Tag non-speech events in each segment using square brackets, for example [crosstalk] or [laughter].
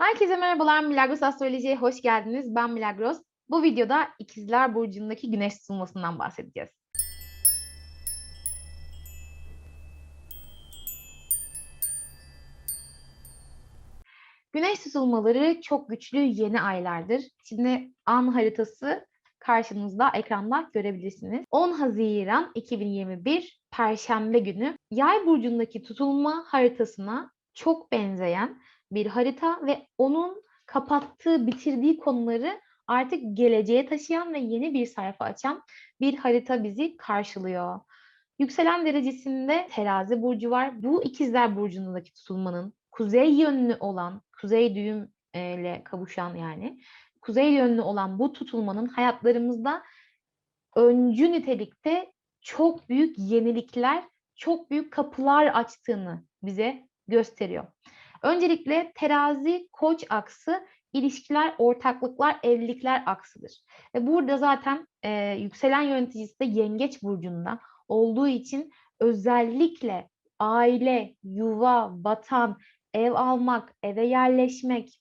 Herkese merhabalar, Milagros Astroloji'ye hoş geldiniz. Ben Milagros. Bu videoda İkizler Burcu'ndaki güneş tutulmasından bahsedeceğiz. Güneş tutulmaları çok güçlü yeni aylardır. Şimdi an haritası karşınızda ekranda görebilirsiniz. 10 Haziran 2021 Perşembe günü Yay burcundaki tutulma haritasına çok benzeyen bir harita ve onun kapattığı, bitirdiği konuları artık geleceğe taşıyan ve yeni bir sayfa açan bir harita bizi karşılıyor. Yükselen derecesinde terazi burcu var. Bu ikizler burcundaki tutulmanın kuzey yönlü olan, kuzey düğüm ile kavuşan yani kuzey yönlü olan bu tutulmanın hayatlarımızda öncü nitelikte çok büyük yenilikler, çok büyük kapılar açtığını bize gösteriyor. Öncelikle terazi koç aksı ilişkiler, ortaklıklar, evlilikler aksıdır. Ve burada zaten e, yükselen yöneticisi de yengeç burcunda olduğu için özellikle aile, yuva, vatan, ev almak, eve yerleşmek,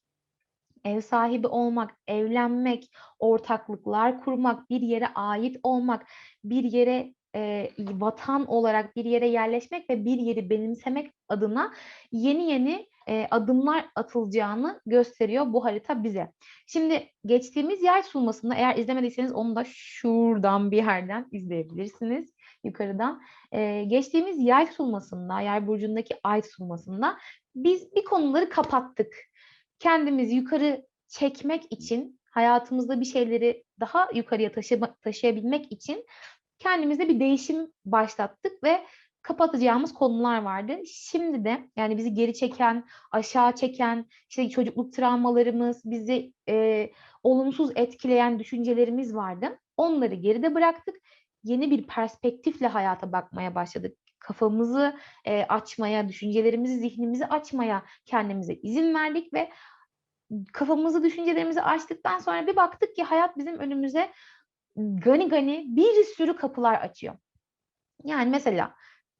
ev sahibi olmak, evlenmek, ortaklıklar kurmak, bir yere ait olmak, bir yere e, vatan olarak bir yere yerleşmek ve bir yeri benimsemek adına yeni yeni e, adımlar atılacağını gösteriyor bu harita bize. Şimdi geçtiğimiz yay sunmasında eğer izlemediyseniz onu da şuradan bir yerden izleyebilirsiniz yukarıdan. E, geçtiğimiz yay sunmasında, yay burcundaki ay sunmasında biz bir konuları kapattık. Kendimizi yukarı çekmek için, hayatımızda bir şeyleri daha yukarıya taşıma, taşıyabilmek için kendimizde bir değişim başlattık ve kapatacağımız konular vardı. Şimdi de yani bizi geri çeken, aşağı çeken, işte çocukluk travmalarımız, bizi e, olumsuz etkileyen düşüncelerimiz vardı. Onları geride bıraktık. Yeni bir perspektifle hayata bakmaya başladık. Kafamızı e, açmaya, düşüncelerimizi, zihnimizi açmaya kendimize izin verdik ve kafamızı, düşüncelerimizi açtıktan sonra bir baktık ki hayat bizim önümüze gani gani bir sürü kapılar açıyor. Yani mesela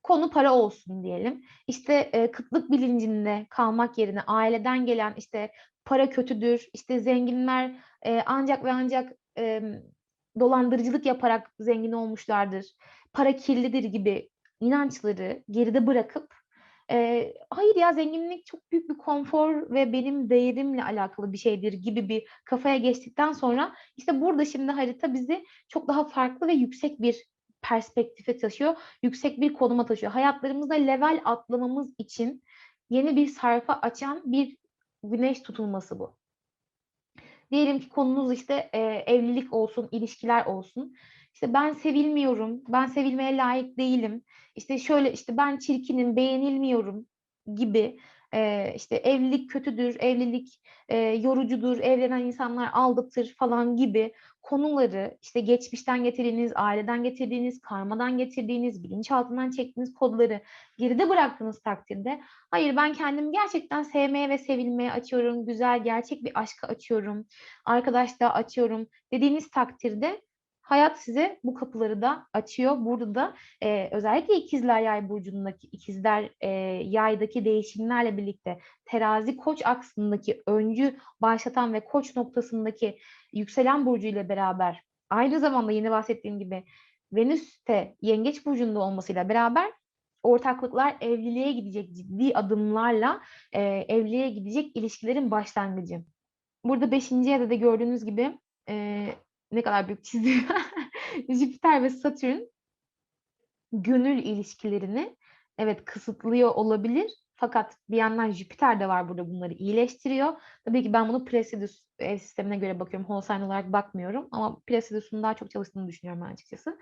konu para olsun diyelim. İşte e, kıtlık bilincinde kalmak yerine aileden gelen işte para kötüdür, işte zenginler e, ancak ve ancak e, dolandırıcılık yaparak zengin olmuşlardır, para kirlidir gibi inançları geride bırakıp e, hayır ya zenginlik çok büyük bir konfor ve benim değerimle alakalı bir şeydir gibi bir kafaya geçtikten sonra işte burada şimdi harita bizi çok daha farklı ve yüksek bir perspektife taşıyor, yüksek bir konuma taşıyor. Hayatlarımızda level atlamamız için yeni bir sayfa açan bir güneş tutulması bu. Diyelim ki konunuz işte e, evlilik olsun, ilişkiler olsun. İşte ben sevilmiyorum, ben sevilmeye layık değilim. İşte şöyle işte ben çirkinim, beğenilmiyorum gibi e, işte evlilik kötüdür, evlilik e, yorucudur, evlenen insanlar aldatır falan gibi konuları işte geçmişten getirdiğiniz, aileden getirdiğiniz, karmadan getirdiğiniz, bilinçaltından çektiğiniz kodları geride bıraktığınız takdirde hayır ben kendimi gerçekten sevmeye ve sevilmeye açıyorum, güzel gerçek bir aşka açıyorum, arkadaşlığa açıyorum dediğiniz takdirde hayat size bu kapıları da açıyor. Burada da e, özellikle ikizler yay burcundaki ikizler e, yaydaki değişimlerle birlikte terazi koç aksındaki öncü başlatan ve koç noktasındaki yükselen burcu ile beraber aynı zamanda yeni bahsettiğim gibi Venüs de yengeç burcunda olmasıyla beraber ortaklıklar evliliğe gidecek ciddi adımlarla e, evliliğe gidecek ilişkilerin başlangıcı. Burada beşinci yerde de gördüğünüz gibi e, ne kadar büyük çizim. [laughs] Jüpiter ve Satürn gönül ilişkilerini evet kısıtlıyor olabilir. Fakat bir yandan Jüpiter de var burada bunları iyileştiriyor. Tabii ki ben bunu Placidus ev sistemine göre bakıyorum. Sign olarak bakmıyorum. Ama Placidus'un daha çok çalıştığını düşünüyorum ben açıkçası.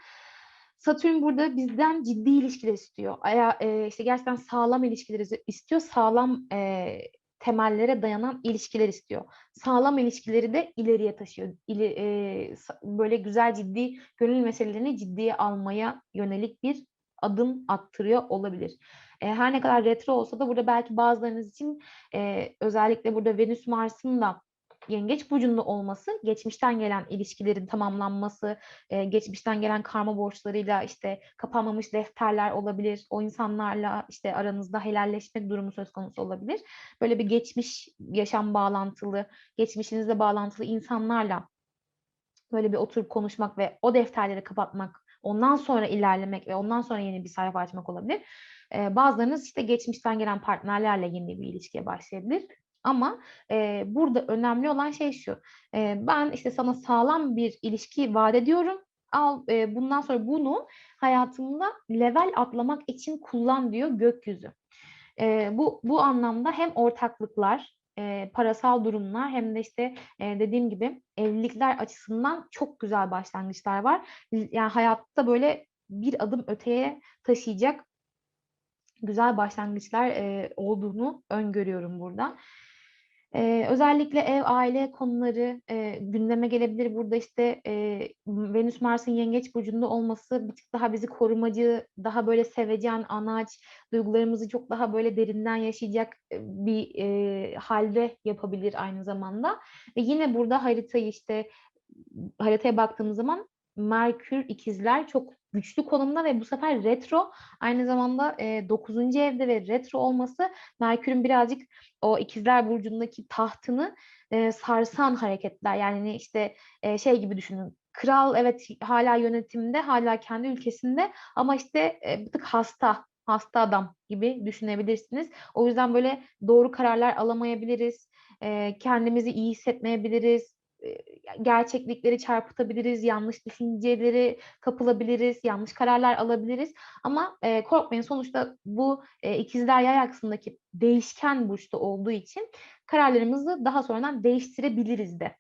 Satürn burada bizden ciddi ilişkiler istiyor. Aya, e, işte gerçekten sağlam ilişkileri istiyor. Sağlam e, temellere dayanan ilişkiler istiyor. Sağlam ilişkileri de ileriye taşıyor. İli, e, böyle güzel ciddi gönül meselelerini ciddiye almaya yönelik bir adım attırıyor olabilir. E, her ne kadar retro olsa da burada belki bazılarınız için e, özellikle burada Venüs Mars'ın da yengeç burcunda olması geçmişten gelen ilişkilerin tamamlanması, e, geçmişten gelen karma borçlarıyla işte kapanmamış defterler olabilir. O insanlarla işte aranızda helalleşmek durumu söz konusu olabilir. Böyle bir geçmiş yaşam bağlantılı, geçmişinizle bağlantılı insanlarla böyle bir oturup konuşmak ve o defterleri kapatmak, ondan sonra ilerlemek ve ondan sonra yeni bir sayfa açmak olabilir. Bazılarınız işte geçmişten gelen partnerlerle yeni bir ilişkiye başlayabilir. Ama e, burada önemli olan şey şu. E, ben işte sana sağlam bir ilişki vaat ediyorum. Al e, bundan sonra bunu hayatımda level atlamak için kullan diyor gökyüzü. E, bu bu anlamda hem ortaklıklar, e, parasal durumlar hem de işte e, dediğim gibi evlilikler açısından çok güzel başlangıçlar var. Yani hayatta böyle bir adım öteye taşıyacak güzel başlangıçlar e, olduğunu öngörüyorum burada. Ee, özellikle ev, aile konuları e, gündeme gelebilir. Burada işte e, Venüs Mars'ın Yengeç burcunda olması bir tık daha bizi korumacı, daha böyle sevecen, anaç, duygularımızı çok daha böyle derinden yaşayacak bir e, halde yapabilir aynı zamanda. Ve yine burada haritayı işte haritaya baktığımız zaman Merkür ikizler çok güçlü konumda ve bu sefer retro aynı zamanda e, 9. evde ve retro olması Merkür'ün birazcık o ikizler burcundaki tahtını e, sarsan hareketler. Yani işte e, şey gibi düşünün. Kral evet hala yönetimde, hala kendi ülkesinde ama işte e, bir tık hasta, hasta adam gibi düşünebilirsiniz. O yüzden böyle doğru kararlar alamayabiliriz. E, kendimizi iyi hissetmeyebiliriz gerçeklikleri çarpıtabiliriz, yanlış düşünceleri kapılabiliriz, yanlış kararlar alabiliriz. Ama e, korkmayın sonuçta bu e, ikizler yay aksındaki değişken burçta olduğu için kararlarımızı daha sonradan değiştirebiliriz de.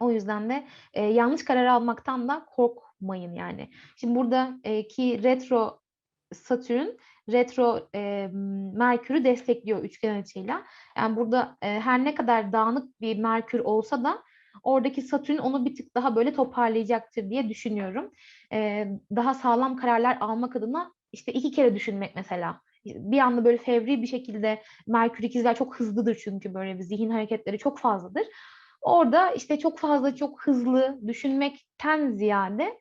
O yüzden de e, yanlış karar almaktan da korkmayın yani. Şimdi buradaki retro Satürn retro e, Merkür'ü destekliyor üçgen açıyla. Yani burada e, her ne kadar dağınık bir Merkür olsa da oradaki Satürn onu bir tık daha böyle toparlayacaktır diye düşünüyorum. E, daha sağlam kararlar almak adına işte iki kere düşünmek mesela. Bir anda böyle fevri bir şekilde Merkür ikizler çok hızlıdır çünkü böyle bir zihin hareketleri çok fazladır. Orada işte çok fazla çok hızlı düşünmekten ziyade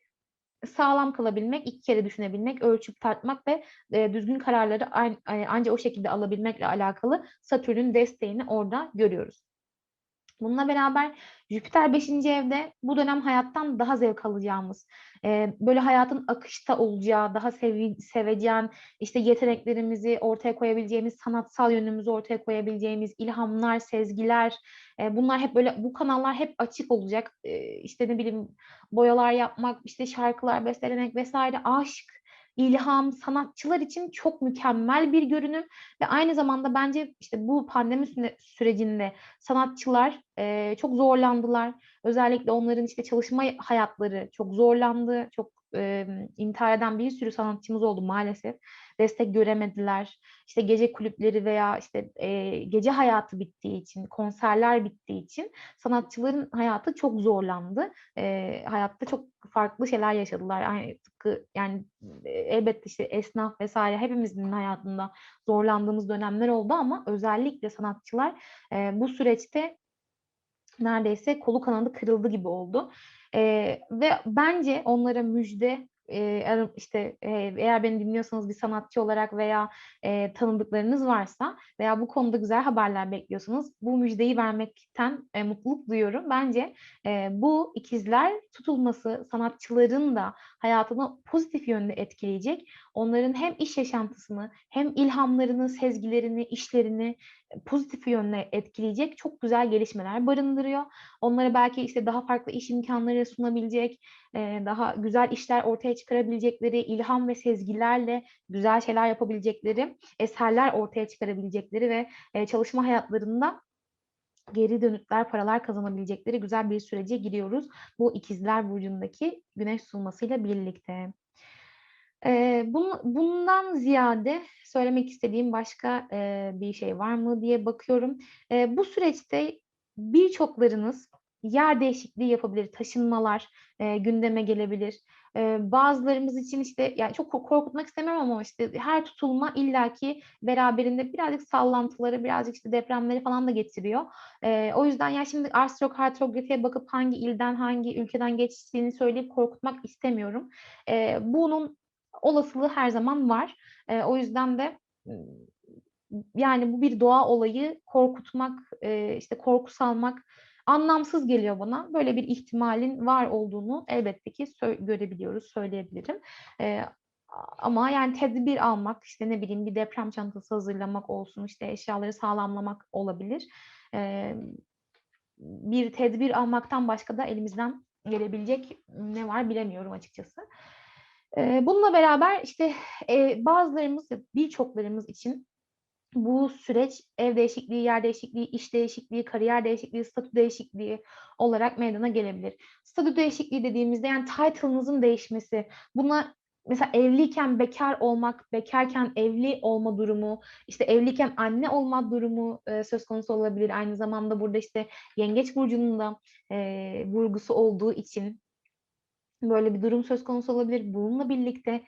sağlam kalabilmek, iki kere düşünebilmek, ölçüp tartmak ve e, düzgün kararları e, ancak o şekilde alabilmekle alakalı Satürn'ün desteğini orada görüyoruz. Bununla beraber Jüpiter 5. evde bu dönem hayattan daha zevk alacağımız, böyle hayatın akışta olacağı, daha sevi, seveceğin, işte yeteneklerimizi ortaya koyabileceğimiz, sanatsal yönümüzü ortaya koyabileceğimiz ilhamlar, sezgiler, bunlar hep böyle, bu kanallar hep açık olacak. İşte ne bileyim boyalar yapmak, işte şarkılar bestelemek vesaire, aşk, ilham, sanatçılar için çok mükemmel bir görünüm ve aynı zamanda bence işte bu pandemi sürecinde sanatçılar e, çok zorlandılar. Özellikle onların işte çalışma hayatları çok zorlandı, çok e, intihar eden bir sürü sanatçımız oldu maalesef. Destek göremediler. İşte gece kulüpleri veya işte e, gece hayatı bittiği için, konserler bittiği için sanatçıların hayatı çok zorlandı. E, hayatta çok farklı şeyler yaşadılar. Yani tıpkı yani elbette işte esnaf vesaire hepimizin hayatında zorlandığımız dönemler oldu ama özellikle sanatçılar e, bu süreçte neredeyse kolu kanadı kırıldı gibi oldu. E, ve bence onlara müjde e, işte e, eğer beni dinliyorsanız bir sanatçı olarak veya e, tanıdıklarınız varsa veya bu konuda güzel haberler bekliyorsanız bu müjdeyi vermekten e, mutluluk duyuyorum. Bence e, bu ikizler tutulması sanatçıların da hayatını pozitif yönde etkileyecek. Onların hem iş yaşantısını hem ilhamlarını, sezgilerini, işlerini pozitif yönde etkileyecek çok güzel gelişmeler barındırıyor. Onlara belki işte daha farklı iş imkanları sunabilecek, daha güzel işler ortaya çıkarabilecekleri, ilham ve sezgilerle güzel şeyler yapabilecekleri, eserler ortaya çıkarabilecekleri ve çalışma hayatlarında geri dönütler, paralar kazanabilecekleri güzel bir sürece giriyoruz. Bu ikizler burcundaki güneş sunmasıyla birlikte. Bundan ziyade söylemek istediğim başka bir şey var mı diye bakıyorum. bu süreçte birçoklarınız yer değişikliği yapabilir, taşınmalar gündeme gelebilir. Eee, bazılarımız için, işte, yani, çok ko korkutmak istemiyorum ama, işte, her tutulma illaki beraberinde birazcık sallantıları, birazcık, işte, depremleri falan da getiriyor. Eee, o yüzden, ya, şimdi astrokartografiye bakıp hangi ilden, hangi ülkeden geçtiğini söyleyip korkutmak istemiyorum. Eee, bunun olasılığı her zaman var. Eee, o yüzden de, yani, bu bir doğa olayı. Korkutmak, eee, işte, korku salmak anlamsız geliyor bana. Böyle bir ihtimalin var olduğunu elbette ki sö görebiliyoruz, söyleyebilirim. Eee, ama, yani, tedbir almak, işte, ne bileyim, bir deprem çantası hazırlamak olsun, işte, eşyaları sağlamlamak olabilir. Emm, bir tedbir almaktan başka da elimizden gelebilecek ne var bilemiyorum açıkçası. Bununla beraber, işte, bazılarımız, birçoklarımız için bu süreç ev değişikliği, yer değişikliği, iş değişikliği, kariyer değişikliği, statü değişikliği olarak meydana gelebilir. Statü değişikliği dediğimizde, yani, title'ınızın değişmesi, buna mesela evliyken bekâr olmak, bekârken evli olma durumu, işte, evliyken anne olma durumu, söz konusu olabilir. Aynı zamanda burada, işte, Yengeç burcunun da, vurgusu olduğu için böyle bir durum söz konusu olabilir. Bununla birlikte,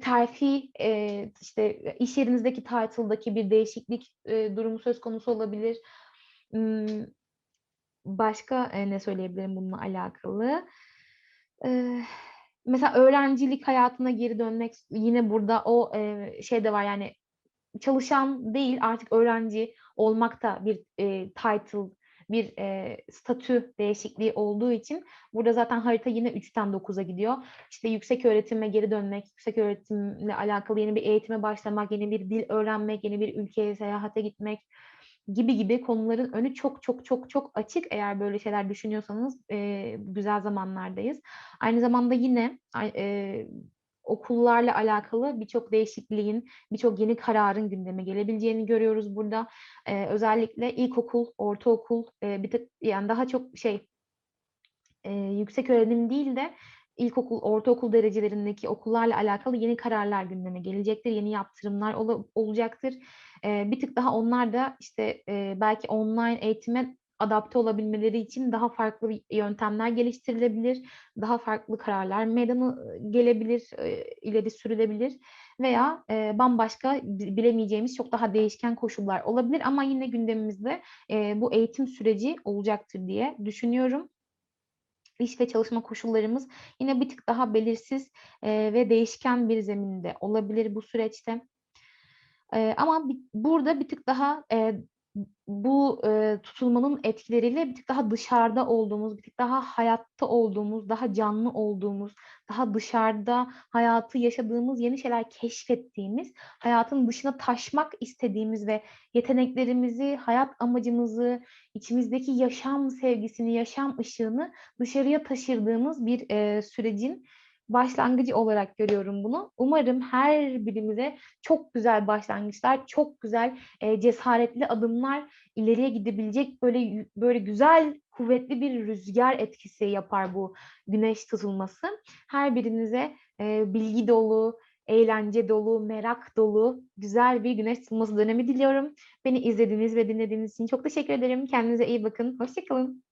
terfi, eee, işte, iş yerinizdeki title'daki bir değişiklik, eee, durumu söz konusu olabilir. Başka, eee, ne söyleyebilirim bununla alakalı? Mesela öğrencilik hayatına geri dönmek, yine burada o, şey de var, yani, çalışan değil, artık öğrenci olmak da bir, title, bir, eee, statü değişikliği olduğu için burada zaten harita yine 3'ten 9'a gidiyor. İşte, yükseköğretime geri dönmek, yükseköğretimle alakalı yeni bir eğitime başlamak, yeni bir dil öğrenmek, yeni bir ülkeye seyahate gitmek gibi gibi konuların önü çok çok çok çok açık eğer böyle şeyler düşünüyorsanız, eee, güzel zamanlardayız. Aynı zamanda yine eee, okullarla alakalı birçok değişikliğin, birçok yeni kararın gündeme gelebileceğini görüyoruz burada. Eee, özellikle ilkokul, ortaokul, eee, bir tık, yani, daha çok şey, eee, yükseköğretim değil de ilkokul, ortaokul derecelerindeki okullarla alakalı yeni kararlar gündeme gelecektir. Yeni yaptırımlar ola olacaktır. Eee, bir tık daha onlar da, işte, eee, belki online eğitime adapte olabilmeleri için daha farklı yöntemler geliştirilebilir. Daha farklı kararlar meydana gelebilir, ileri sürülebilir veya, bambaşka bi bilemeyeceğimiz çok daha değişken koşullar olabilir ama yine gündemimizde, bu eğitim süreci olacaktır diye düşünüyorum. İş ve çalışma koşullarımız yine bir tık daha belirsiz, ve değişken bir zeminde olabilir bu süreçte. Ama burada bir tık daha, bu, eee, tutulmanın etkileriyle bir tık daha dışarıda olduğumuz, bir tık daha hayatta olduğumuz, daha canlı olduğumuz, daha dışarıda hayatı yaşadığımız, yeni şeyler keşfettiğimiz, hayatın dışına taşmak istediğimiz ve yeteneklerimizi, hayat amacımızı, içimizdeki yaşam sevgisini, yaşam ışığını dışarıya taşırdığımız bir, eee, sürecin başlangıcı olarak görüyorum bunu. Umarım her birimize çok güzel başlangıçlar, çok güzel, eee, cesaretli adımlar, ileriye gidebilecek böyle böyle güzel, kuvvetli bir rüzgâr etkisi yapar bu güneş tutulması. Her birinize, eee, bilgi dolu, eğlence dolu, merak dolu güzel bir güneş tutulması dönemi diliyorum. Beni izlediğiniz ve dinlediğiniz için çok teşekkür ederim. Kendinize iyi bakın. Hoşça kalın.